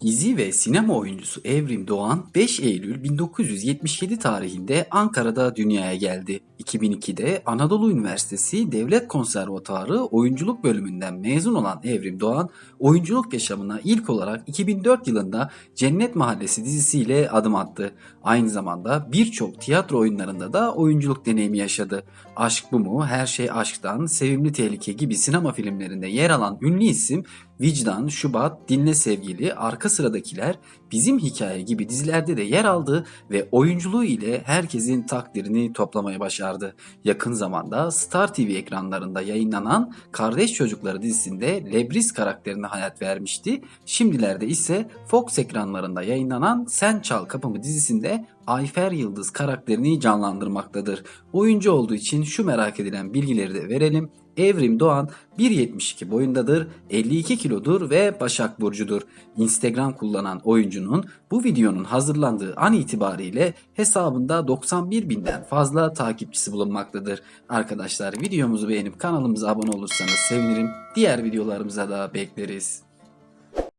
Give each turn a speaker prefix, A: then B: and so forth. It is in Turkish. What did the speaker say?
A: Dizi ve sinema oyuncusu Evrim Doğan 5 Eylül 1977 tarihinde Ankara'da dünyaya geldi. 2002'de Anadolu Üniversitesi Devlet Konservatuarı Oyunculuk bölümünden mezun olan Evrim Doğan, oyunculuk yaşamına ilk olarak 2004 yılında Cennet Mahallesi dizisiyle adım attı. Aynı zamanda birçok tiyatro oyunlarında da oyunculuk deneyimi yaşadı. Aşk Bu Mu, Her Şey Aşk'tan, Sevimli Tehlike gibi sinema filmlerinde yer alan ünlü isim Vicdan, Şubat, Dinle Sevgili, Arka Sıradakiler, Bizim Hikaye gibi dizilerde de yer aldı ve oyunculuğu ile herkesin takdirini toplamaya başardı. Yakın zamanda Star TV ekranlarında yayınlanan Kardeş Çocukları dizisinde Lebris karakterine hayat vermişti. Şimdilerde ise Fox ekranlarında yayınlanan Sen Çal Kapımı dizisinde Ayfer Yıldız karakterini canlandırmaktadır. Oyuncu olduğu için şu merak edilen bilgileri de verelim. Evrim Doğan 1.72 boyundadır, 52 kilodur ve Başak Burcu'dur. Instagram kullanan oyuncunun bu videonun hazırlandığı an itibariyle hesabında 91 binden fazla takipçisi bulunmaktadır. Arkadaşlar videomuzu beğenip kanalımıza abone olursanız sevinirim. Diğer videolarımıza da bekleriz.